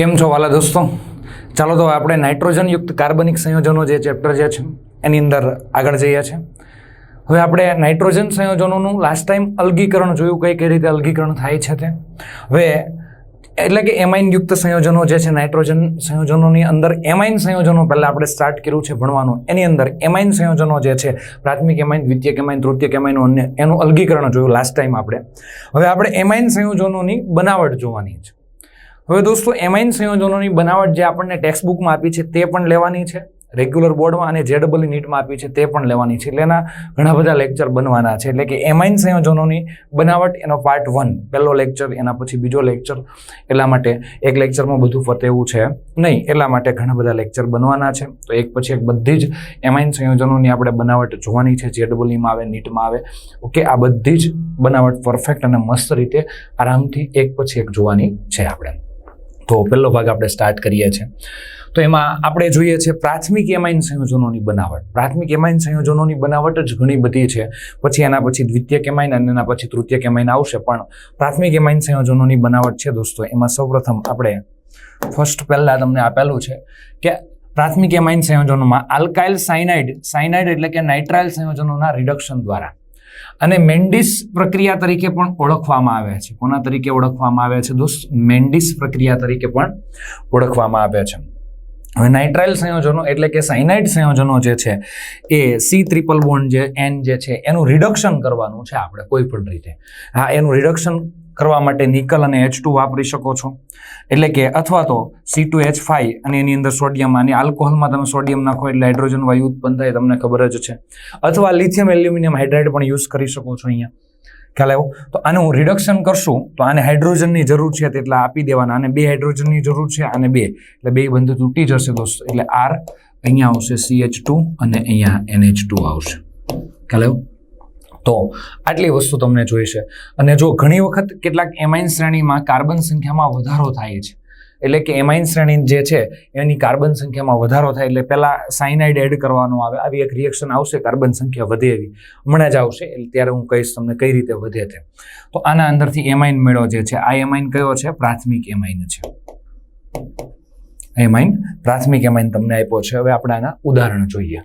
કેમ છો વાલા દોસ્તો? ચાલો તો આપણે નાઇટ્રોજનયુક્ત કાર્બનિક સંયોજનો જે ચેપ્ટર જે છે, એની અંદર આગળ જઈએ છીએ. હવે આપણે નાઇટ્રોજન સંયોજનોનું લાસ્ટ ટાઈમ અલગીકરણ જોયું, કઈ કઈ રીતે અલગીકરણ થાય છે તે. હવે, એટલે કે એમાઇનયુક્ત સંયોજનો જે છે, નાઇટ્રોજન સંયોજનોની અંદર એમાઇન સંયોજનો પહેલાં આપણે સ્ટાર્ટ કર્યું છે ભણવાનું. એની અંદર એમાઇન સંયોજનો જે છે, પ્રાથમિક એમાઇન, દ્વિતીયક એમાઇન, તૃતીયક એમાઇન, અન્ય, એનું અલગીકરણ જોયું લાસ્ટ ટાઈમ આપણે. હવે આપણે એમાઇન સંયોજનોની બનાવટ જોવાની છે. હવે દોસ્તો એમાઇન સંયોજનોની બનાવટ જે આપણને ટેક્સ્ટ બુકમાં આપી છે તે પણ લેવાની છે. રેગ્યુલર બોર્ડમાં અને જે ડબલ નીટમાં આપી છે તે પણ લેવાની છે. એટલે એના ઘણા બધા લેક્ચર બનવાના છે. એટલે કે એમાઇન સંયોજનોની બનાવટ, એનો પાર્ટ વન પહેલો લેક્ચર એના પછી બીજો લેક્ચર એટલા માટે એક લેક્ચરમાં બધું ફતે એવું છે નહીં. એટલા માટે ઘણા બધા લેક્ચર બનવાના છે. તો એક પછી એક બધી જ એમાઇન સંયોજનોની આપણે બનાવટ જોવાની છે. જે ડબલઈમાં આવે નીટમાં આવે. ઓકે આ બધી જ બનાવટ પરફેક્ટ અને મસ્ત રીતે આરામથી એક પછી એક જોવાની છે આપણે. તો પહેલો ભાગ આપણે સ્ટાર્ટ કરીએ છીએ. તો એમાં આપણે જોઈએ છે પ્રાથમિક એમાઇન સંયોજનોની બનાવટ. પ્રાથમિક એમાઇન સંયોજનોની બનાવટ જ ઘણી બધી છે. પછી એના પછી દ્વિતીય કેમાઇન અને એના પછી તૃતીય કેમાઇન આવશે. પણ પ્રાથમિક એમાઇન સંયોજનોની બનાવટ છે દોસ્તો, એમાં સૌપ્રથમ આપણે ફર્સ્ટ પહેલાં તમને આપેલું છે કે પ્રાથમિક એમાઇન સંયોજનોમાં આલ્કાઇલ સાયનાઇડ સાયનાઇડ એટલે કે નાઇટ્રાઇલ સંયોજનોના રિડક્શન દ્વારા અને મેન્ડિસ પ્રક્રિયા તરીકે પણ ઓળખવામાં આવે છે. કોના તરીકે ઓળખવામાં આવે છે દોસ્ત? મેન્ડિસ પ્રક્રિયા તરીકે પણ ઓળખવામાં આવે છે. હવે નાઇટ્રાઇલ સંયોજનો એટલે કે સાયનાઇડ સંયોજનો જે છે એ સી ટ્રિપલ બોન્ડ જે એન જે છે એનું રિડક્શન કરવાનું છે આપણે કોઈ પણ રીતે. હા, એનું રિડક્શન કરવા માટે નિકલ અને એચ ટુ વાપરી શકો છો. એટલે કે અથવા તો સી ટુ એચ ફાઈવ અને એની અંદર સોડિયમ અને આલ્કોહોલમાં તમે સોડિયમ નાખો એટલે હાઇડ્રોજન વાયુ ઉત્પન્ન થાય, તમને ખબર જ છે. અથવા લિથિયમ એલ્યુમિનિયમ હાઇડ્રાઇડ પણ યુઝ કરી શકો છો અહીંયા. ખ્યાલ આવ્યો? તો આનું રિડક્શન કરશું, તો આને હાઇડ્રોજનની જરૂર છે તેટલા આપી દેવાના અને બે હાઇડ્રોજનની જરૂર છે અને બે. એટલે બે બંધ તૂટી જશે દોસ્તો, એટલે આર અહીંયા આવશે સી એચ ટુ અને અહીંયા એન એચ ટુ આવશે. ખ્યાલ આવ્યો? તો આટલી વસ્તુ તમને જોઈશે અને જો ઘણી વખત કેટલાક એમાઇન શ્રેણીમાં કાર્બન સંખ્યામાં વધારો થાય છે. એટલે કે એમાઇન શ્રેણી જે છે, એની કાર્બન સંખ્યામાં વધારો થાય એટલે પહેલાં સાયનાઇડ એડ કરવાનો આવે, આવી એક રિએક્શન આવશે, કાર્બન સંખ્યા વધે એવી. હમણાં જ આવશે, એટલે ત્યારે હું કહીશ તમને કઈ રીતે વધે તે. તો આના અંદરથી એમાઇન મેળો જે છે, આ એમાઇન કયો છે? પ્રાથમિક એમાઇન છે. એમાઇન પ્રાથમિક એમાઇન તમને આપ્યો છે. હવે આપણે આના ઉદાહરણ જોઈએ.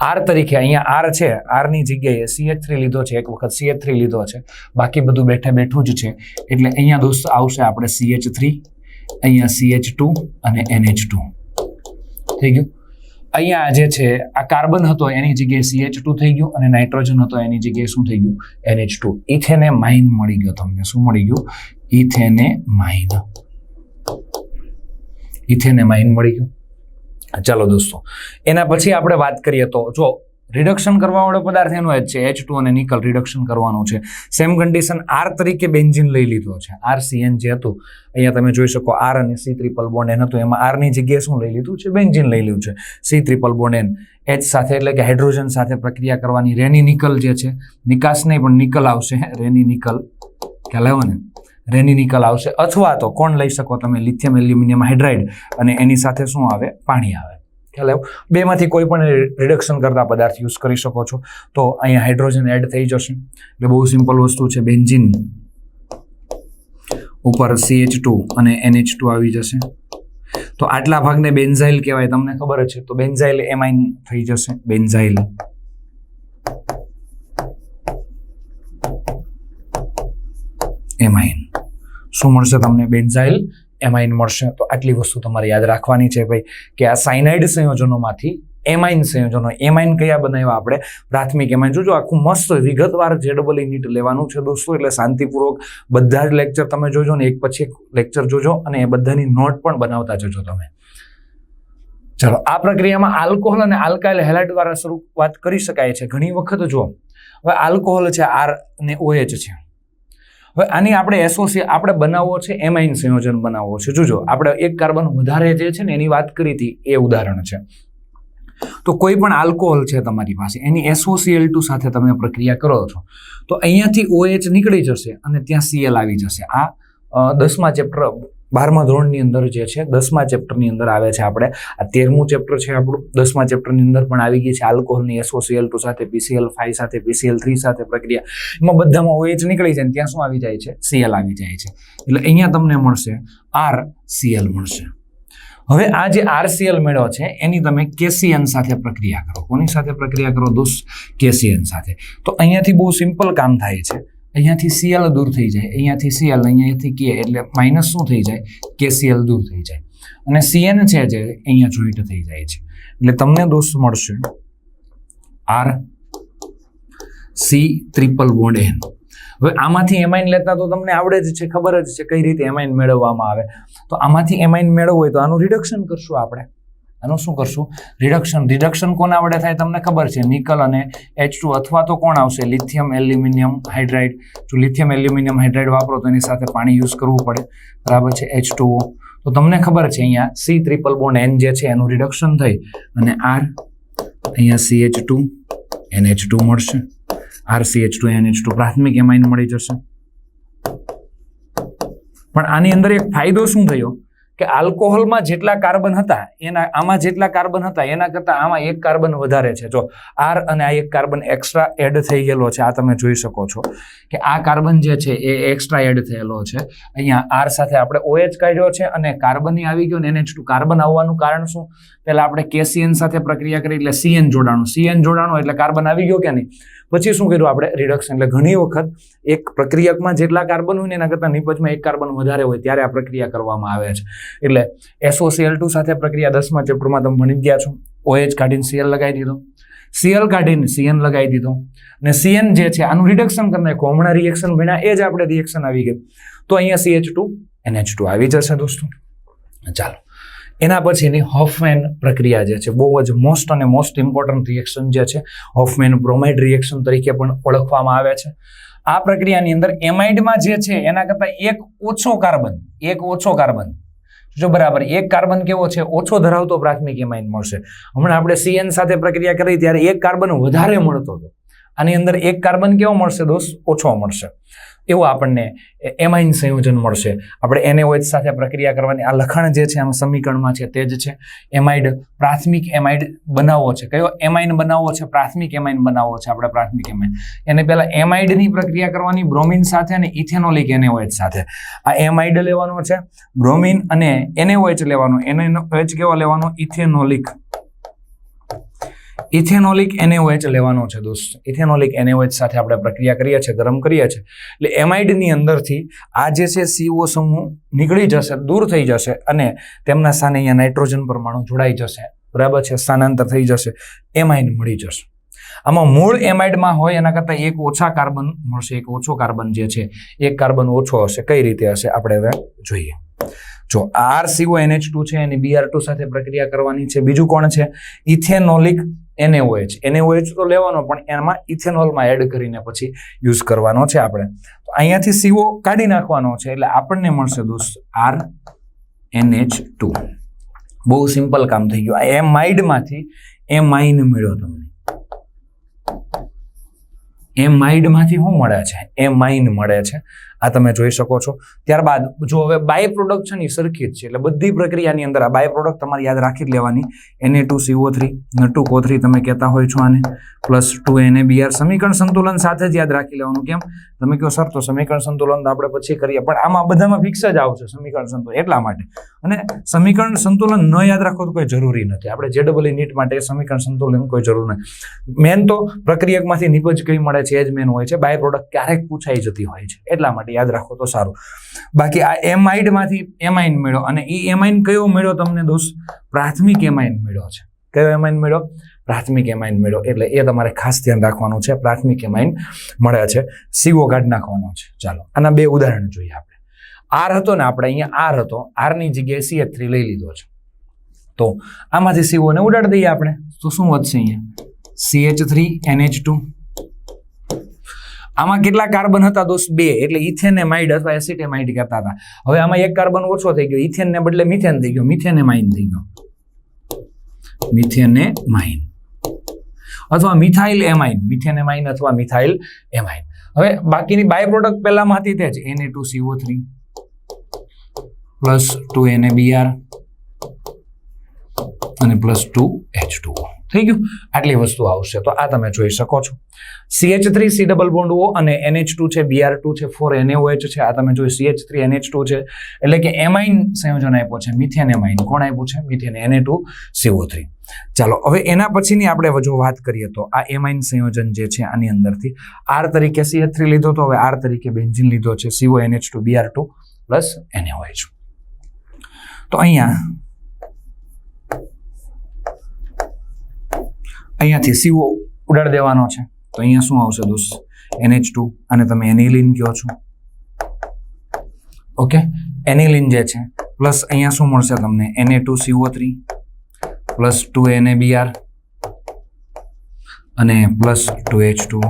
આર તરીકે અહીંયા આર છે, આરની જગ્યાએ સીએચ થ્રી લીધો છે, એક વખત સીએચ થ્રી લીધો છે. બાકી બધું બેઠે બેઠું જ છે. એટલે અહીંયા દોસ્તો આવશે આપણે સીએચ થ્રી અહીંયા સીએચ ટુ અને એનએચ ટુ થઈ ગયું? અહીંયા જે છે, આ કાર્બન હતો, એની જગ્યાએ સીએચ ટુ થઈ ગયું અને નાઇટ્રોજન હતો, એની જગ્યાએ શું થઈ ગયું? એનએચ ટુ ઇથેને માઇન મળી ગયો તમને. શું મળી ગયું? ઇથેને માઇન. ઇથેને માઇન મળી ગયું. ચાલો દોસ્તો, એના પછી આપણે વાત કરીએ તો, જો રિડક્શન કરવાવાળો પદાર્થ એનો જ છે એચ ટુ અને નિકલ રિડક્શન કરવાનું છે. સેમ કન્ડિશન આર તરીકે બેન્ઝિન લઈ લીધો છે. આર સીએન જે હતું, અહીંયા તમે જોઈ શકો આર અને સી ત્રિપલ બોન્ડ એન હતું. એમાં આરની જગ્યાએ શું લઈ લીધું છે? બેન્ઝિન લઈ લીધું છે. C triple bond N H સાથે એટલે કે હાઇડ્રોજન સાથે પ્રક્રિયા કરવાની રેની નિકલ જે છે, નિકાસ નહીં, પણ નિકલ આવશે. રેની નિકલ, ખ્યાલ આવ્યો ને? રેની નિકલ આવશે. અથવા તો કોણ લઈ શકો તમે લિથિયમ એલ્યુમિનિયમ હાઇડ્રાઇડ અને એની સાથે શું આવે? પાણી આવે. ખ્યાલ આવ્યો? બેમાંથી કોઈ પણ રિડક્શન કરતા પદાર્થ યુઝ કરી શકો છો. તો અહીંયા હાઇડ્રોજન એડ થઈ જશે. એટલે બહુ સિમ્પલ વસ્તુ છે. બેન્ઝિન ઉપર સીએચ ટુ અને એનએચ ટુ આવી જશે. તો આટલા ભાગને બેન્ઝાઇલ કહેવાય. તમને ખબર જ છે. તો બેન્ઝાઇલ એમાઇન થઈ જશે. બેન્ઝાઇલ. એમાઇન. શું મળશે તમને બેન્ઝાઇલ? એમાઇન મળશે. તો આટલી વસ્તુ તમારે યાદ રાખવાની છે ભાઈ, કે આ સાયનાઇડ સંયોજનોમાંથી એમાઇન સંયોજનો, એમાઇન કયા બનાવ્યા આપણે? પ્રાથમિક એમાઇન. જોજો, આખું મસ્ત વિગતવાર જે ડબલ નીટ લેવાનું છે દોસ્તો, એટલે શાંતિપૂર્વક બધા જ લેક્ચર તમે જોજો ને, એક પછી એક લેક્ચર જોજો અને એ બધાની નોટ પણ બનાવતા જજો તમે. ચલો, આ પ્રક્રિયામાં આલ્કોહોલ અને આલ્કાઇલ હેલાઇડ દ્વારા શરૂઆત કરી શકાય છે. ઘણી વખત જો હવે આલ્કોહોલ છે આર અને ઓએચ છે. હવે આની આપણે એસોસી આપણે બનાવવો છે, એમાઇન સંયોજન બનાવવો છે. જોજો, આપણે એક કાર્બન વધારે જે છે ને એની વાત કરી હતી, એ ઉદાહરણ છે. તો કોઈ પણ આલ્કોહોલ છે તમારી પાસે, એની એસોસીએલ ટુ સાથે તમે પ્રક્રિયા કરો છો, તો અહીંયાથી ઓએચ નીકળી જશે અને ત્યાં સીએલ આવી જશે. આ દસમા ચેપ્ટર બારમા ધોરણની અંદર જે છે, દસમા ચેપ્ટરની અંદર આવે છે આપણે. આ તેરમું ચેપ્ટર છે આપણું. દસમા ચેપ્ટરની અંદર પણ આવી ગઈ છે આલ્કોહોલની એસોસીએલ ટુ સાથે પીસીએલ ફાઈવ સાથે પીસીએલ થ્રી સાથે પ્રક્રિયા. એમાં બધામાં ઓએચ નીકળી જાય ત્યાં શું આવી જાય છે? સીએલ આવી જાય છે. એટલે અહીંયા તમને મળશે આર સીએલ મળશે. હવે આ જે આરસીએલ મેળો છે, એની તમે કેસીએન સાથે પ્રક્રિયા કરો. કોની સાથે પ્રક્રિયા કરો દોસ્ત? કેસીએન સાથે. તો અહીંયાથી બહુ સિમ્પલ કામ થાય છે. અહીંયાથી સીએલ દૂર થઈ જાય. અહીંયાથી સીએલ અહીંયાથી કે એટલે માઇનસ શું થઈ જાય? કે સીએલ દૂર થઈ જાય. અને સીએન છે જે અહીંયા જોઈન્ટ થઈ જાય છે. એટલે તમને દોસ્ત મળશે R C triple bond N હવે આમાંથી એમાઇન લેતા તો તમને આવડે જ છે, ખબર જ છે કઈ રીતે એમાઇન મેળવવામાં આવે. તો આમાંથી એમાઇન મેળવવું હોય તો આનું રિડક્શન કરશું આપણે. આનું શું કરશું? રિડક્શન રિડક્શન કોના વડે થાય તમને ખબર છે? નિકલ અને એચ ટુ અથવા તો કોણ આવશે? લિથિયમ એલ્યુમિનિયમ હાઇડ્રાઇડ જો લિથિયમ એલ્યુમિનિયમ હાઇડ્રાઇડ વાપરો તો એની સાથે પાણી યુઝ કરવું પડે. બરાબર છે? એચ ટુ તો તમને ખબર છે, અહીંયા સી ટ્રિપલ બોન્ડ એન જે છે, એનું રિડક્શન થઈ અને આર અહીંયા C H two N H two મળશે. R C H two N H two પ્રાથમિક એમાઇન મળી જશે. પણ આની અંદર એક ફાયદો શું થયો? કે આલ્કોહોલમાં જેટલા કાર્બન હતા, એના, આમાં જેટલા કાર્બન હતા, એના કરતાં આમાં એક કાર્બન વધારે છે. જો આર અને આ એક કાર્બન એક્સ્ટ્રા એડ થઈ ગયેલો છે, આ તમે જોઈ શકો છો કે આ કાર્બન જે છે, એ એક્સ્ટ્રા એડ થયેલો છે. અહીંયા આર સાથે આપણે ઓએચ કાઢ્યો છે અને કાર્બન આવી ગયો ને એને છૂટું કાર્બન આવવાનું કારણ શું? પહેલા આપણે કેસીએન સાથે પ્રક્રિયા કરી, એટલે સીએન જોડાણું. સીએન જોડાણું એટલે કાર્બન આવી ગયો કે નહીં? પછી શું કર્યું? આપણે રિડક્શન એટલે ઘણી વખત એક પ્રક્રિયકમાં જેટલા કાર્બન હોય ને એના કરતાં નિપજમાં એક કાર્બન વધારે હોય ત્યારે આ પ્રક્રિયા કરવામાં આવે છે. એટલે એસઓસીએલ ટુ સાથે પ્રક્રિયા દસમા ચેપ્ટરમાં તમે ભણી ગયા છો. ઓએચ કાઢીને સીએલ લગાવી દીધો. સીએલ કાઢીને સીએન લગાવી દીધો. અને સીએન જે છે, આનું રિડક્શન કરી નાખો હમણાં રિએક્શન ભણ્યા એ જ આપણે રિએક્શન આવી ગયું. તો અહીંયા સીએચ ટુ એનએચ ટુ આવી જશે દોસ્તો. ચાલો. એના પછીની હોફમેન પ્રક્રિયા જે છે, બહુ જ મોસ્ટ અને મોસ્ટ ઇમ્પોર્ટન્ટ રિએક્શન જે છે હોફમેન બ્રોમાઇડ રિએક્શન તરીકે પણ ઓળખવામાં આવે છે. આ પ્રક્રિયાની અંદર એમાઇડમાં જે છે, એના કરતાં એક ઓછો કાર્બન, એક ઓછો કાર્બન. જો બરાબર, એક કાર્બન કેવો છે, ઓછો ધરાવતો પ્રાથમિક એમાઇન મળશે. હમણાં આપણે સીએન સાથે પ્રક્રિયા કરી, ત્યારે એક કાર્બન વધારે મળતો હતો. આની અંદર એક કાર્બન કેવો મળશે દોસ્ત? ઓછો મળશે. એવું આપણને એમાઇન સંયોજન મળશે. આપણે એનએઓએચ સાથે પ્રક્રિયા કરવાની. આ લખાણ જે છે, આમ સમીકરણમાં છે તે જ છે. એમાઇડ પ્રાથમિક એમાઇડ બનાવવો છે. કયો? એમાઇન બનાવવો છે, પ્રાથમિક એમાઇન બનાવવો છે, આપણે પ્રાથમિક એમાઇન. એને પહેલાં એમાઇડની પ્રક્રિયા કરવાની, બ્રોમિન સાથે અને ઇથેનોલિક એનએઓએચ સાથે. આ એમાઇડ લેવાનો છે, બ્રોમિન અને એનએઓએચ લેવાનો. એનએઓએચ કેવો લેવાનો? ઇથેનોલિક. ઇથેનોલિક એનએઓએચ લેવાનો છે દોસ્ત. ઇથેનોલિક એનએઓએચ સાથે આપણે પ્રક્રિયા કરીએ છીએ, ગરમ કરીએ છીએ. એટલે એમાઇડની અંદરથી આ જે છે સીઓ સમૂહ નીકળી જશે, દૂર થઈ જશે અને તેમના સ્થાને અહીંયા નાઇટ્રોજન પરમાણુ જોડાઈ જશે. બરાબર છે? સ્થાનાંતર થઈ જશે. એમાઇન મળી જશે. આમાં મૂળ એમાઇડમાં હોય એના કરતાં એક ઓછા કાર્બન મળશે, એક ઓછો કાર્બન જે છે, એક કાર્બન ઓછો હશે. કઈ રીતે હશે? આપણે હવે જોઈએ. જો આર સીઓ એનએચ ટુ છે, એની બીઆર ટુ સાથે પ્રક્રિયા કરવાની છે. બીજું કોણ છે? ઇથેનોલિક એનએઓએચ એનએઓએચ તો લેવાનો, પણ એમાં ઇથેનોલમાં એડ કરીને પછી યુઝ કરવાનો છે આપણે. તો અહીંયાથી સીઓ કાઢી નાખવાનો છે, એટલે આપણને મળશે દોસ્ત આર એનએચ ટુ બહુ સિમ્પલ કામ થઈ ગયું. આ એમ એમાઇન મળ્યો તમને. માઇડમાંથી શું મળે છે? એમાઇન મળે છે. આ તમે જોઈ શકો છો. ત્યારબાદ જો હવે બાય પ્રોડક્ટ છે ને એ સરખી જ છે, એટલે બધી પ્રક્રિયાની અંદર આ બાય પ્રોડક્ટ તમારે યાદ રાખી જ લેવાની. એને ટુ સીઓ થ્રી નટુ કો થ્રી તમે કહેતા હોય છો આને. પ્લસ ટુ એને બીઆર સમીકરણ સંતુલન સાથે જ યાદ રાખી લેવાનું. કેમ? તમે કહો, સર, તો સમીકરણ સંતુલન તો આપણે પછી કરીએ. પણ આમાં બધામાં ફિક્સ જ આવશે સમીકરણ સંતુલન એટલા માટે. અને સમીકરણ સંતુલન ન યાદ રાખવું તો કોઈ જરૂરી નથી. આપણે જે ડબલ નીટ માટે સમીકરણ સંતુલન કોઈ જરૂર નથી. મેન તો પ્રક્રિયકમાંથી નિપજ કઈ મળે છે એ જ મેન હોય છે. બાય પ્રોડક્ટ ક્યારેક પૂછાઈ જતી હોય છે. એટલા માટે યાદ રાખો તો સારું. બાકી આ એમાઇડમાંથી એમાઇન મેળો અને એ એમાઇન કયો મેળો તમને દોસ્ત? પ્રાથમિક એમાઇન મેળો છે. કયો એમાઇન મેળો? પ્રાથમિક એમાઇન મેળો. એટલે એ તમારે ખાસ ધ્યાન રાખવાનું છે. પ્રાથમિક એમાઇન મળે છે. સીવો કાઢ નાખવાનો છે. ચાલો, આના બે ઉદાહરણ જોઈએ આપણે. આર હતો ને આપણે અહીંયા આર હતો. આરની જગ્યાએ સીએચ થ્રી લઈ લીધો છે. તો આમાંથી સીઓને ઉડાડી દઈએ આપણે. તો શું વધશે અહીંયા? સીએચ થ્રી એનએચ ટુ આમાં કેટલા કાર્બન હતા દોસ્ત? બે. એટલે ઇથેનેમાઇડ અથવા એસિટેમાઇડ કહેતા હતા. હવે આમાં એક કાર્બન ઓછો થઈ ગયો. ઇથેનને બદલે મિથેન થઈ ગયો. મિથેનેમાઇન થઈ ગયો. મિથેનેમાઇન. અથવા મિથાઇલ એમાઇન. મિથેનેમાઇન અથવા મિથાઇલ એમાઇન. હવે બાકીની બાય પ્રોડક્ટ પહેલામાં હતી તે જ. Na two CO three plus two Na Br અને પ્લસ ટુ એચ ટુ થઈ ગયું. આટલી વસ્તુ આવશે. તો આ તમે જોઈ શકો છો. CH three C double bond O અને એનએચ ટુ છે બીઆર ટુ છે ફોર એનએઓએચ છે. આ તમે જોઈ સીએચ થ્રી એનએચ ટુ છે. એટલે કે એમાઇન સંયોજન આપ્યો છે. મિથેન એમાઇન કોણ આપ્યું છે? મિથેન એને ટુ સીઓ થ્રી ચાલો, હવે એના પછીની આપણે જો વાત કરીએ તો આ એમાઇન સંયોજન જે છે આની અંદરથી. આર તરીકે સીએચ થ્રી લીધો તો હવે આર તરીકે બેન્ઝિન લીધો છે. CO NH two Br two plus NaOH તો અહીંયા અહીંયાથી સીઓ ઉડાડ દેવાનો છે. તો અહીંયા શું આવશે દોસ્ત? એનએચ ટુ અને તમે એનિલિન કહો છો. ઓકે? એનિલિન જે છે, પ્લસ અહીંયા શું મળશે તમને? Na two CO three, plus two Na Br અને પ્લસ ટુ એચ ટુ.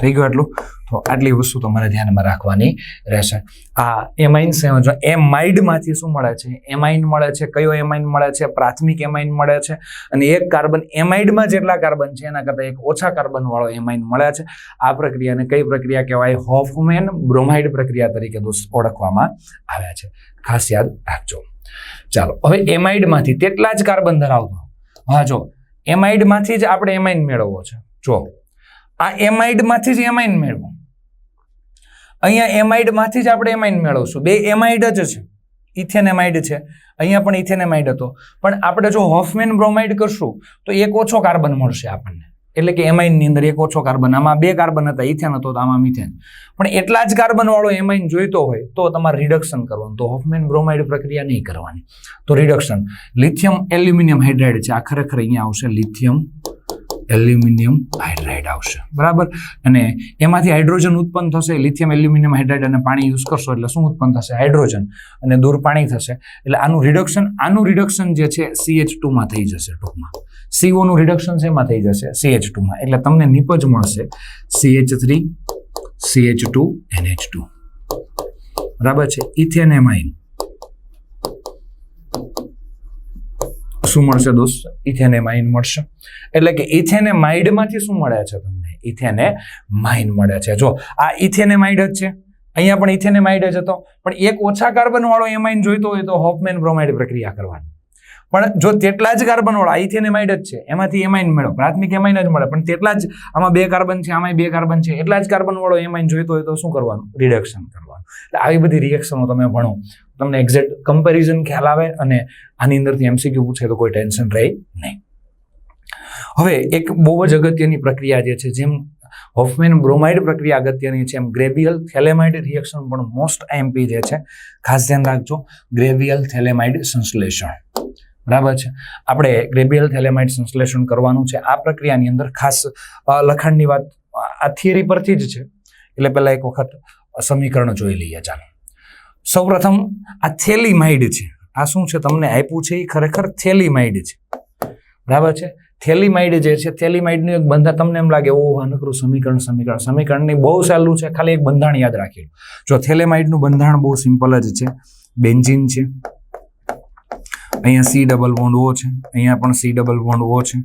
થઈ ગયું આટલું? તો આટલી વસ્તુ તમારે ધ્યાનમાં રાખવાની રહેશે આ એમાઇન સંયોજન એમાઇડમાંથી શું મળે છે એમાઇન મળે છે કયો એમાઇન મળે છે પ્રાથમિક એમાઇન મળે છે અને એક કાર્બન એમાઇડમાં જેટલા કાર્બન છે એના કરતાં એક ઓછા કાર્બનવાળો એમાઇન મળે છે આ પ્રક્રિયાને કઈ પ્રક્રિયા કહેવાય હોફમેન બ્રોમાઇડ પ્રક્રિયા તરીકે ઓળખવામાં આવે છે ખાસ યાદ રાખજો ચાલો હવે એમાઇડમાંથી તેટલા જ કાર્બન ધરાવતો હા જો એમાઇડમાંથી જ આપણે એમાઇન મેળવવો છે જો આ એમાઇડમાંથી જ એમાઇન મેળવો અહીંયા એમાઇડમાંથી જ આપણે એમાઇન મેળવશું. બે એમાઇડ જ છે. ઇથેનેમાઇડ છે. અહીંયા પણ ઇથેનેમાઇડ હતો. પણ આપણે જો હોફમેન બ્રોમાઇડ કરશું, તો એક ઓછો કાર્બન મળશે આપણને. એટલે કે એમાઇનની અંદર એક ઓછો કાર્બન આમાં બે કાર્બન હતા ઇથેન હતો, તો આમાં મિથેન પણ એટલા જ કાર્બન વાળો એમાઇન જોઈતો હોય, તો તમારે રિડક્શન કરવાનું. તો હોફમેન બ્રોમાઇડ પ્રક્રિયા નહીં કરવાની. તો રિડક્શન લિથિયમ એલ્યુમિનિયમ હાઇડ્રાઇડ છે. આ ખરેખર અહીંયા આવશે લિથિયમ એલ્યુમિનિયમ હાઇડ્રાઇડ આવશે. બરાબર? અને એમાંથી હાઇડ્રોજન ઉત્પન્ન થશે, લિથિયમ, એલ્યુમિનિયમ હાઇડ્રાઇડ અને પાણી યુઝ કરશો એટલે શું ઉત્પન્ન થશે? હાઇડ્રોજન અને દૂર પાણી થશે. એટલે આનું રિડક્શન આનું રિડક્શન જે છે સીએચ ટુમાં થઈ જશે ટૂંકમાં. સીઓનું રિડક્શન શેમાં થઈ જશે? સીએચ ટુમાં એટલે તમને નિપજ મળશે CH three CH two NH two બરાબર છે? ઇથેનેમાઇન શું મળશે દોસ્ત? ઇથેનેમાઇન મળશે. એટલે કે ઇથેનેમાઇડમાંથી શું મળે છે તમને? ઇથેનેમાઇન મળે છે. જો, આ ઇથેનેમાઇડ જ છે. અહીંયા પણ ઇથેનેમાઇડ જ હતો. પણ એક ઓછા કાર્બનવાળો એમાઇન જોઈતો હોય તો હોફમેન બ્રોમાઇડ પ્રક્રિયા કરવાની. પણ જો તેટલા જ કાર્બન વાળો આ ઇથેનેમાઇડ જ છે. એમાંથી એમાઇન મળ્યો પ્રાથમિક એમાઇન જ મળે. પણ તેટલા જ, આમાં બે કાર્બન છે આમાં બે કાર્બન છે. એટલા જ કાર્બનવાળો એમાઇન જોઈતો હોય તો શું કરવાનું? રિડક્શન કરવાનું. એટલે આવી બધી રિએક્શનો તમે ભણો. તમને એક્ઝેક્ટ કમ્પેરિઝન ખ્યાલ આવે અને આની અંદરથી એમસીક્યુ પૂછે તો કોઈ ટેન્શન રહે નહીં. હવે એક બહુ જ અગત્યની પ્રક્રિયા જે છે, જેમ હોફમેન બ્રોમાઇડ પ્રક્રિયા અગત્યની છે, એમ ગ્રેવિયલ થેલેમાઇડ રિએક્શન પણ મોસ્ટ આઈએમપી જે છે. ખાસ ધ્યાન રાખજો ગ્રેવિયલ થેલેમાઇડ સંશ્લેષણ. બરાબર છે? આપણે ગ્રેબિયલ થેલેમાઇડ સંશ્લેષણ કરવાનું છે. આ પ્રક્રિયાની અંદર ખાસ લખાણની વાત આ થિયરી પરથી જ છે. એટલે પહેલાં એક વખત સમીકરણ જોઈ લઈએ ચાલો. સૌપ્રથમ આ થેલીમાઇડ છે. આ શું છે તમને આપ્યું છે? એ ખરેખર થેલીમાઇડ છે. બરાબર છે? થેલીમાઇડ જે છે થેલીમાઇડનું એક બંધા તમને એમ લાગે, ઓહ અનકરું સમીકરણ સમીકરણ. સમીકરણની બહુ સહેલું છે, ખાલી એક બંધાણ યાદ રાખેલું જો થેલેમાઇડનું બંધારણ બહુ સિમ્પલ જ છે. બેન્ઝીન છે. અહીંયા સી ડબલ બોન્ડ ઓ છે. અહીંયા પણ સી ડબલ બોન્ડ ઓ છે.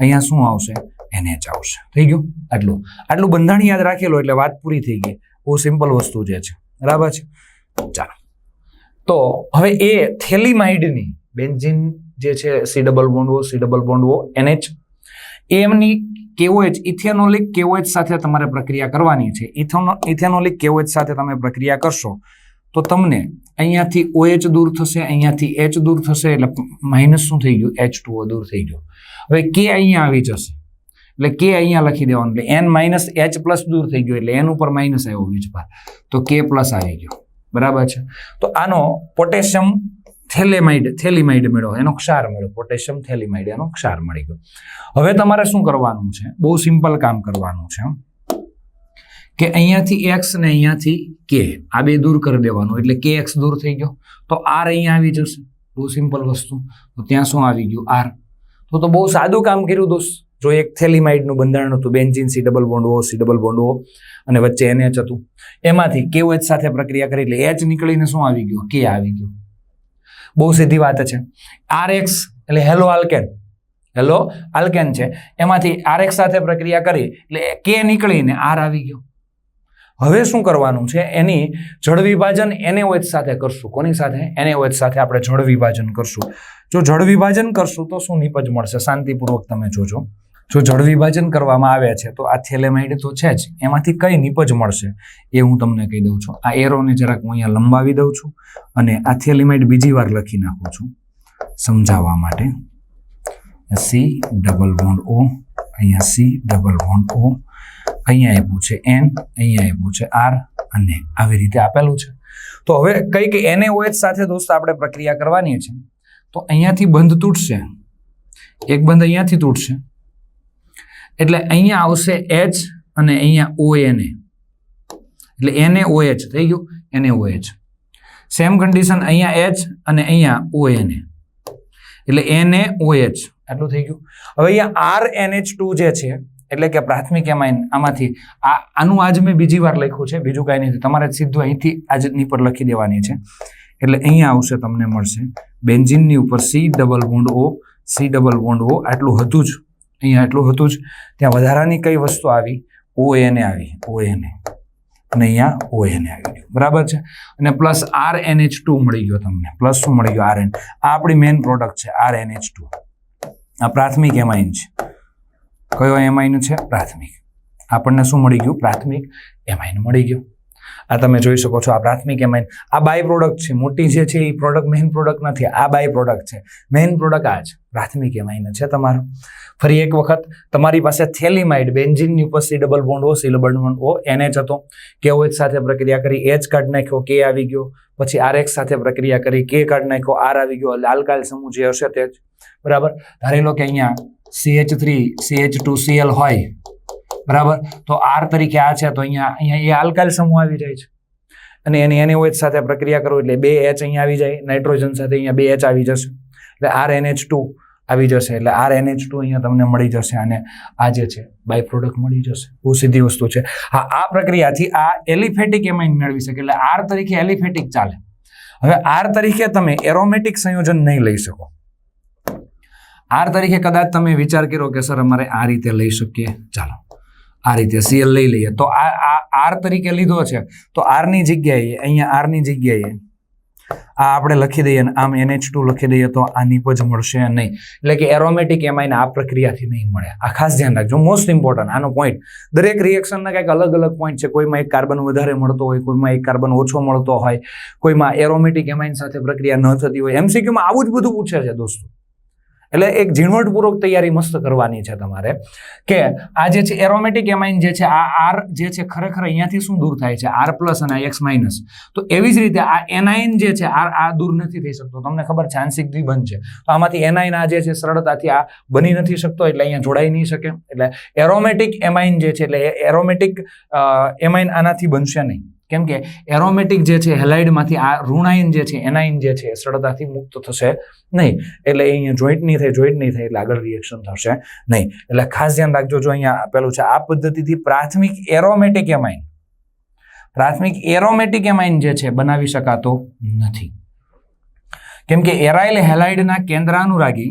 અહીંયા શું આવશે? એનએચ આવશે. થઈ ગયું? આટલું. આટલું બંધાણ યાદ રાખેલો એટલે વાત પૂરી થઈ ગઈ. બહુ સિમ્પલ વસ્તુ જે છે. બરાબર છે? ચાલો. તો હવે એ થેલીમાઇડની બેન્ઝિન જે છે C double bond O C double bond O NH એમની કેઓએચ, ઇથેનોલિક કેઓએચ સાથે તમારે પ્રક્રિયા કરવાની છે. ઇથેનો, ઇથેનોલિક કેઓએચ સાથે તમે પ્રક્રિયા કરશો, તો તમને અહીંયાથી ઓએચ દૂર થશે, અહીંયાથી એચ દૂર થશે, એટલે માઇનસ શું થઈ ગયું? એચ ટુ દૂર થઈ ગયું. હવે કે અહીંયા આવી જશે. એટલે કે અહીંયા લખી દેવાનું. એટલે એન માઇનસ એચ પ્લસ દૂર થઈ ગયો, એટલે એન ઉપર માઇનસ આવ્યો વીજ પર તો કે પ્લસ આવી ગયો. બરાબર છે? તો આનો પોટેશિયમ થેલેમાઇડ, થેલિમાઇડ મેળવો, એનો ક્ષાર મેળવો, પોટેશિયમ, થેલિમાઇડ, એનો ક્ષાર મળી ગયો. હવે તમારે શું કરવાનું છે? બહુ સિમ્પલ કામ કરવાનું છે. કે અહીંયાથી એક્સ ને અહીંયાથી કે, આ બે દૂર કરી દેવાનું, એટલે કે એક્સ દૂર થઈ ગયો. તો આર અહીંયા આવી જશે. બહુ સિમ્પલ વસ્તુ. તો ત્યાં શું આવી ગયું? આર. તો બહુ સાદું કામ કર્યું દોસ્ત. જો એક થેલિમાઇડનું બંધારણ હતું, benzene C double bond O, C double bond O, અને વચ્ચે એનએચ હતું. એમાંથી કેઓએચ સાથે પ્રક્રિયા કરી, એટલે એચ નીકળીને શું આવી ગયું? કે આવી ગયું. બહુ સીધી વાત છે. આર એક્સ એટલે હેલો આલ્કેન. હેલો આલ્કેન છે. એમાંથી આર એક્સ સાથે પ્રક્રિયા કરી, એટલે કે નીકળીને આર આવી ગયો. હવે શું કરવાનું છે? એની જળ વિભાજન NaOH સાથે કરશું. કોની સાથે? NaOH સાથે આપણે જળ વિભાજન કરશું. જો જળ વિભાજન કરશું તો શું નિપજ મળશે? શાંતિપૂર્વક તમે જોજો. જો જળ વિભાજન કરવામાં આવે છે, તો આ થેલેમાઇડ તો છે જ. એમાંથી કઈ નિપજ મળશે એ હું તમને કહી દઉં છું. આ એરોને જરાક હું અહીંયા લંબાવી દઉં છું અને આ થેલેમાઇડ બીજી વાર લખી નાખું છું. સમજાવવા માટે. સી ડબલ બોન્ડ ઓ અહીંયા સી ડબલ બોન્ડ ઓ અહીંયા આપ્યું છે એન અહીંયા આપ્યું છે આર અને આવી રીતે આપેલું છે. તો હવે કઈ કે NaOH સાથે દોસ્તો આપણે પ્રક્રિયા કરવાની છે. તો અહીંયાથી બંધ તૂટશે. એક બંધ અહીંયાથી તૂટશે. એટલે અહીંયા આવશે એચ અને અહીંયા ઓ એને એટલે NaOH થઈ ગયું? NaOH સેમ કન્ડિશન અહીંયા એચ અને અહીંયા ઓ એને એટલે NaOH આટલું થઈ ગયું. હવે અહીંયા આર એન એચ ટુ જે છે, એટલે કે પ્રાથમિક એમાઇન, આમાંથી આ, આનું આજ મેં બીજી વાર લખ્યું છે, બીજું કાંઈ નથી તમારે સીધું અહીંથી આજની પર લખી દેવાની છે. એટલે અહીંયા આવશે, તમને મળશે. બેન્ઝિનની ઉપર C double bond O C double bond O આટલું હતું જ. અહીંયા એટલું હતું જ. ત્યાં વધારાની કઈ વસ્તુ આવી? ઓ એને આવી. ઓ એને અને અહીંયા ઓ એને આવી ગયું. બરાબર છે? અને પ્લસ આર એનએચ ટુ મળી ગયો તમને. પ્લસ શું મળી ગયું? આર એન આ આપણી મેઇન પ્રોડક્ટ છે આર એનએચ ટુ આ પ્રાથમિક એમાઇન છે. કયો એમાઇન છે? પ્રાથમિક. આપણને શું મળી ગયું? પ્રાથમિક એમાઇન મળી ગયું. આ તમે જોઈ શકો છો આ પ્રાથમિક એમાઇન. આ બાય પ્રોડક્ટ છે. મોટી જે છે એ પ્રોડક્ટ મેઇન પ્રોડક્ટ નથી. આ બાય પ્રોડક્ટ છે. મેઇન પ્રોડક્ટ આ જ. પ્રાથમિક એમાઇન છે તમારો. ફરી એક વખત તમારી પાસે થેલિમાઇડ બેન્ઝિનની ઉપર C double bond O C double bond O, NH હતો. કેઓએચ સાથે પ્રક્રિયા કરી. એચ કાર્ડ નાખ્યો, કે આવી ગયો. પછી આરએક્સ સાથે પ્રક્રિયા કરી. કે કાર્ડ નાખ્યો, આર આવી ગયો. લાલ કાલ સમૂહ જે હશે તે જ. બરાબર? ધારી લો કે અહીંયા CH three CH two CL હોય. બરાબર? તો આર તરીકે આ છે, તો અહીંયા અહીંયા એ આલ્કાઇલ સમૂહ આવી જાય છે. અને એની એનએઓએચ સાથે પ્રક્રિયા કરો એટલે બે એચ અહીંયા આવી જાય, નાઇટ્રોજન સાથે અહીંયા બે એચ આવી જશે. એટલે આર એનએચ ટુ આવી જશે, એટલે આર એનએચ ટુ અહીંયા તમને મળી જશે અને આ જે છે બાય પ્રોડક્ટ મળી જશે. બહુ સીધી વસ્તુ છે. હા, આ પ્રક્રિયાથી આ એલિફેટિક એમાઇન મેળવી શકે, એટલે આર તરીકે એલિફેટિક ચાલે. હવે આર તરીકે તમે એરોમેટિક સંયોજન નહીં લઈ શકો. આર તરીકે કદાચ તમે વિચાર કર્યો કે સર અમારે આ રીતે લઈ શકીએ. ચાલો, આ રીતે સીએલ લઈ લઈએ. તો આ આર તરીકે લીધો છે. તો આરની જગ્યાએ, અહીંયા આરની જગ્યાએ આ આપણે લખી દઈએ ને આમ એનએચ ટુ લખી દઈએ તો આ જ મળશે નહીં. એટલે કે એરોમેટિક એમાઇન આ પ્રક્રિયાથી નહીં મળે. આ ખાસ ધ્યાન રાખજો. મોસ્ટ ઇમ્પોર્ટન્ટ આનો પોઈન્ટ દરેક રિએક્શનના કંઈક અલગ અલગ પોઈન્ટ છે. કોઈમાં એક કાર્બન વધારે મળતો હોય, કોઈમાં એક કાર્બન ઓછો મળતો હોય, કોઈમાં એરોમેટિક એમાઇન સાથે પ્રક્રિયા ન થતી હોય. એમસીક્યુમાં આવું જ બધું પૂછે છે દોસ્તો. એટલે એક ઝીણવટપૂર્વક તૈયારી મસ્ત કરવાની છે તમારે. કે આ જે છે એરોમેટિક એમાઇન જે છે, આ આર જે છે ખરેખર અહીંયાથી શું દૂર થાય છે? આર પ્લસ અને એક્સ માઇનસ તો એવી જ રીતે આ એનાઇન જે છે આર આ દૂર નથી થઈ શકતો. તમને ખબર છે આંશિક દ્વિબંધ છે. તો આમાંથી એનાઇન આ જે છે સરળતાથી આ બની નથી શકતો, એટલે અહીંયા જોડાઈ નહીં શકે. એટલે એરોમેટિક એમાઇન જે છે, એટલે એરોમેટિક એમાઇન આનાથી બનશે નહીં. કેમ કે એરોમેટિક જે છે હેલાઇડમાંથી આ ઋણાઇન જે છે, એનાઇન જે છે સરળતાથી મુક્ત થશે નહીં. એટલે અહીંયા જોઈન્ટ નહીં થાય જોઈન્ટ નહીં થાય, એટલે આગળ રિએક્શન થશે નહીં. એટલે ખાસ ધ્યાન રાખજો, જો અહીંયા આપેલું છે, આ પદ્ધતિથી પ્રાથમિક એરોમેટિક એમાઇન પ્રાથમિક એરોમેટિક એમાઇન જે છે, બનાવી શકાતો નથી. કેમ કે એરાઇલ હેલાઇડના કેન્દ્રાનુરાગી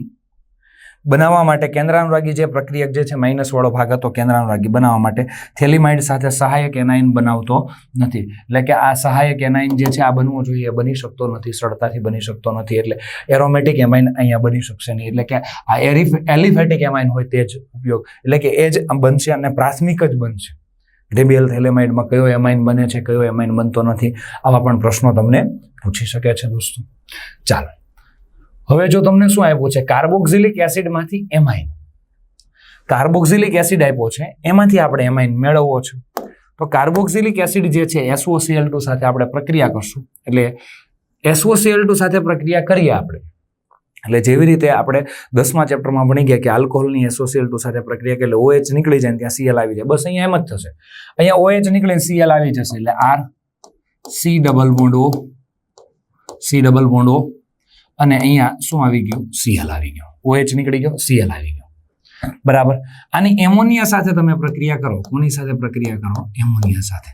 બનાવવા માટે કેન્દ્રાનુરાગી જે પ્રક્રિયક જે છે માઇનસ વાળો ભાગ હતો, કેન્દ્રાનુરાગી બનાવવા માટે થેલિમાઇડ સાથે સહાયક એનાઇન બનાવતો નથી. એટલે કે આ સહાયક એનાઇન જે છે, આ બનવું જોઈએ બની શકતો નથી, સરળતાથી બની શકતો નથી. એટલે એરોમેટિક એમાઇન અહીંયા બની શકશે નહીં. એટલે કે આ એરિફ, એલિફેટિક એમાઇન હોય તે જ ઉપયોગ. એટલે કે એ જ બનશે અને પ્રાથમિક જ બનશે. રેબિયલ થેલેમાઇડમાં કયો એમાઇન બને છે, કયો એમાઇન બનતો નથી, આવા પણ પ્રશ્નો તમને પૂછી શકે છે દોસ્તો. ચાલો. હવે જો તમને શું આપ્યું છે? કાર્બોક્સિલિક એસિડમાંથી એમાઇન. કાર્બોક્સિલિક એસિડ આપ્યો છે, એમાંથી આપણે એમાઇન મેળવવો છે. તો કાર્બોક્સિલિક એસિડ જે છે, એસઓસીએલ ટુ સાથે આપણે પ્રક્રિયા કરશું. એટલે એસઓસીએલ ટુ સાથે પ્રક્રિયા કરીએ આપણે. એટલે જેવી રીતે આપણે દસમા ચેપ્ટરમાં ભણી ગયા કે આલ્કોહોલની એસોસિયલ ટુ સાથે પ્રક્રિયા કે એટલે ઓએચ નીકળી જાય ત્યાં સીએલ આવી જાય. બસ અહીંયા એમ જ થશે. અહીંયા ઓએચ નીકળીને સીએલ આવી જશે, એટલે R C double bond C double bond અને અહીંયા શું આવી ગયું? સીએલ આવી ગયો. ઓએચ નીકળી ગયો સીએલ આવી ગયો. બરાબર? આની એમોનિયા સાથે તમે પ્રક્રિયા કરો. કોની સાથે પ્રક્રિયા કરો? એમોનિયા સાથે.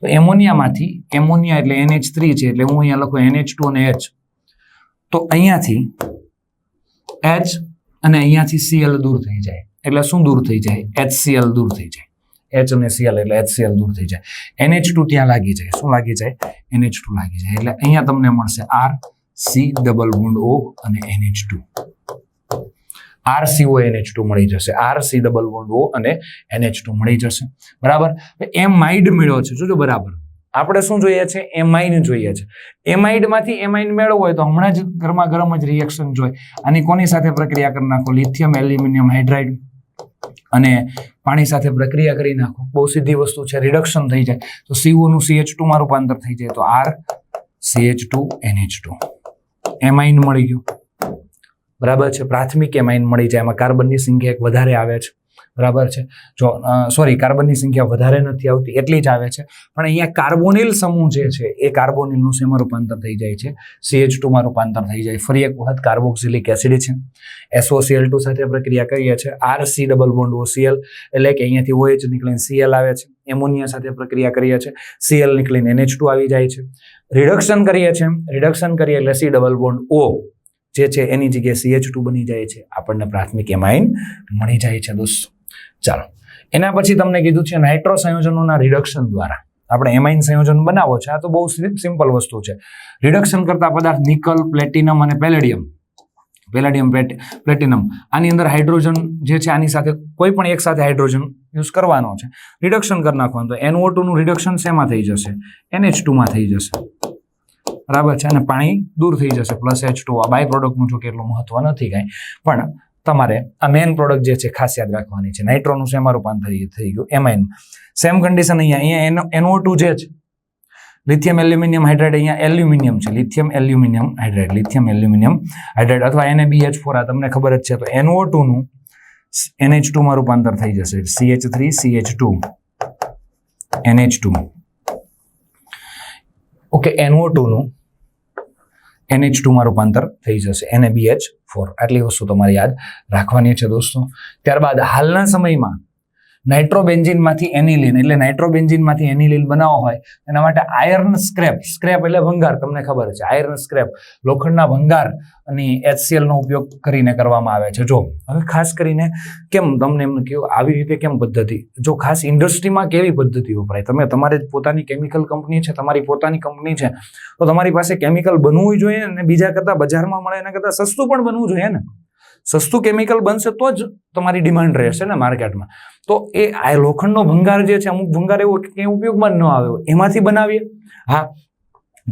તો એમોનિયામાંથી, એમોનિયા એટલે એનએચ થ્રી છે, એટલે હું અહીંયા લખું એનએચ ટુ અને એચ તો અહીંયાથી એચ અને અહીંયાથી સીએલ દૂર થઈ જાય. એટલે શું દૂર થઈ જાય? HCl દૂર થઈ જાય. એચ અને સીએલ એટલે એચસીએલ દૂર થઈ જાય. એનએચ ટુ ત્યાં લાગી જાય. શું લાગી જાય? એનએચ ટુ લાગી જાય. એટલે અહીંયા તમને મળશે R C double bond O અને NH two R CO NH two મળી જશે. R C double bond O અને એનએચ ટુ મળી જશે. બરાબર? એમ માઇડ મેળવો છે. જોજો બરાબર. આપણે શું જોઈએ છે? એમાઇન જોઈએ છે. એમાઇડમાંથી એમાઇન મેળવવો હોય તો હમણાં જ ગરમા ગરમ જ રિએક્શન જોઈએ આની કોની સાથે પ્રક્રિયા કરી નાખો? લિથિયમ એલ્યુમિનિયમ હાઇડ્રાઇડ અને પાણી સાથે પ્રક્રિયા કરી નાખો. બહુ સીધી વસ્તુ છે. રિડક્શન થઈ જાય. તો CO નું CH2 માં રૂપાંતર થઈ જાય તો આર CH2 NH2 એમાઇન મળી ગયું. બરાબર છે. પ્રાથમિક એમાઇન મળી જાય. એમાં કાર્બનની સંખ્યા એક વધારે આવે છે. બરાબર છે. જો સોરી કાર્બનની સંખ્યા વધારે નથી આવતી એટલી જ આવે છે. પણ અહીંયા કાર્બોનિલ સમૂહ જે છે, એ કાર્બોનિલનું શેમાં રૂપાંતર થઈ જાય છે? સીએચ ટુમાં રૂપાંતર થઈ જાય. ફરી એક વખત કાર્બોક્સિલિક એસિડ છે. એસઓસીએલ ટુ સાથે પ્રક્રિયા કરીએ છીએ. R C double bond OCL એટલે કે અહીંયાથી ઓએચ નીકળીને સીએલ આવે છે. એમોનિયા સાથે પ્રક્રિયા કરીએ છીએ. સીએલ નીકળીને એનએચ ટુ આવી જાય છે. રિડક્શન કરીએ છીએ. રિડક્શન કરીએ એટલે સી ડબલ બોન્ડ ઓ જે છે એની જગ્યાએ સીએચ ટુ બની જાય છે. આપણને પ્રાથમિક એમાઇન મળી જાય છે દોસ્તો. ચાલો. એના પછી તમને કીધું છે નાઇટ્રો સંયોજનોના રિડક્શન દ્વારા. આપણે એમાઇન સંયોજન બનાવો છે. આ તો બહુ સિમ્પલ વસ્તુ છે. રિડક્શન કરતા પદાર્થ નિકલ પ્લેટિનમ અને પેલેડિયમ પેલેડિયમ પ્લેટિનમ આની અંદર હાઇડ્રોજન જે છે આની સાથે કોઈ પણ એક સાથે હાઇડ્રોજન યુઝ કરવાનો છે. રિડક્શન કરી નાખવાનું. તો એનઓ ટુનું રિડક્શન શેમાં થઈ જશે? એનએચ ટુમાં થઈ જશે. બરાબર છે? અને પાણી દૂર થઈ જશે. પ્લસ એચ ટુ આ બાય પ્રોડક્ટનું જો કે મહત્વ નથી કાંઈ. પણ તમારે આ મેન પ્રોડક્ટ જે છે, ખાસ યાદ રાખવાની છે. નાઇટ્રોનું શેમાં રૂપાંતર થઈ ગયું. એમાઇન સેમ કન્ડિશન અહીંયા. અહીંયા એનઓ ટુ જે છે લિથિયમ એલ્યુમિનિયમ હાઇડ્રાઇડ અહીંયા એલ્યુમિનિયમ છે. Lithium aluminium hydride lithium aluminium hydride અથવા એને બીએચ ફોર આ તમને ખબર જ છે. તો એનઓ ટુનું એનએચ ટુમાં રૂપાંતર થઈ જશે. CH three CH two NH two okay NO ટુનું NH ટુમાં રૂપાંતર થઈ જશે એને બીએચ ફોર. આટલી વસ્તુ તમારે યાદ રાખવાની છે દોસ્તો. ત્યારબાદ હાલના સમયમાં નાઇટ્રોબેન્ઝિનમાંથી એનિલિન એટલે નાઇટ્રોબેન્ઝિનમાંથી એનિલિન બનાવવો હોય, એના માટે આયર્ન સ્ક્રેપ સ્ક્રેપ એટલે ભંગાર, તમને ખબર છે, આયર્ન સ્ક્રેપ, લોખંડના ભંગાર અને એચસીએલનો ઉપયોગ કરીને કરવામાં આવે છે. જો, હવે ખાસ કરીને કેમ તમને એમ કહ્યું આવી રીતે કેમ પદ્ધતિ? જો ખાસ ઇન્ડસ્ટ્રીમાં કેવી પદ્ધતિ વપરાય? તમે, તમારે પોતાની કેમિકલ કંપની છે, તમારી પોતાની કંપની છે, તો તમારી પાસે કેમિકલ બનવું જોઈએ અને બીજા કરતાં બજારમાં મળે એના કરતાં સસ્તું પણ બનવું જોઈએ ને? સસ્તું કેમિકલ બનશે તો જ તમારી ડિમાન્ડ રહેશે ને માર્કેટમાં તો એ આ લોખંડનો ભંગાર જે છે, અમુક ભંગાર એવો કે ઉપયોગમાં ન આવ્યો એમાંથી બનાવીએ. હા.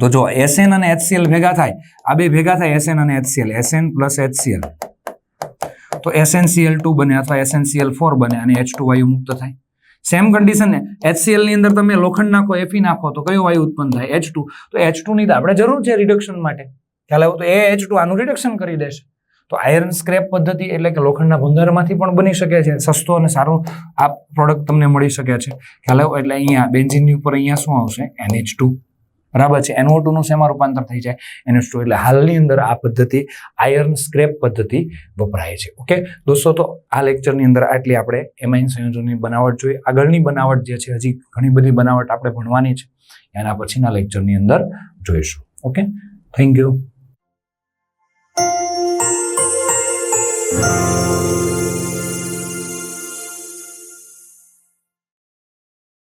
તો જો એસએન અને એચસીએલ ભેગા થાય, આ બે ભેગા થાય એસએન અને એચસીએલ એસએન પ્લસ એચસીએલ તો એસએનસીએલ ટુ બને અથવા એસએનસીએલ ફોર બને, અને એચ ટુ વાયુ મુક્ત થાય. સેમ કન્ડિશન ને, HCl ની અંદર તમે લોખંડ નાખો એફી નાખો, તો કયો વાયુ ઉત્પન્ન થાય? એચ ટુ તો એચ ટુ ની તો આપણે જરૂર છે રિડક્શન માટે. ખ્યાલ આવ્યો? તો એ એચ ટુ આનું રિડક્શન કરી દેશે. તો આયર્ન સ્ક્રેપ પદ્ધતિ એટલે કે લોખંડના ભંગારમાંથી પણ બની શકે છે, સસ્તો અને સારો આ પ્રોડક્ટ તમને મળી શકે છે. ખ્યાલ આવ્યો? એટલે અહીંયા બેન્ઝિનની ઉપર અહીંયા શું આવશે? NH two. બરાબર છે? એનઓ ટુનું શેમાં રૂપાંતર થઈ જાય? એનએચ ટુ એટલે હાલની અંદર આ પદ્ધતિ આયર્ન સ્ક્રેપ પદ્ધતિ વપરાય છે. ઓકે? દોસ્તો, તો આ લેક્ચરની અંદર આટલી આપણે એમાઇન સંયોજનની બનાવટ જોઈએ આગળની બનાવટ જે છે, હજી ઘણી બધી બનાવટ આપણે ભણવાની છે. એના પછીના લેક્ચરની અંદર જોઈશું. Okay? Thank you Thank you.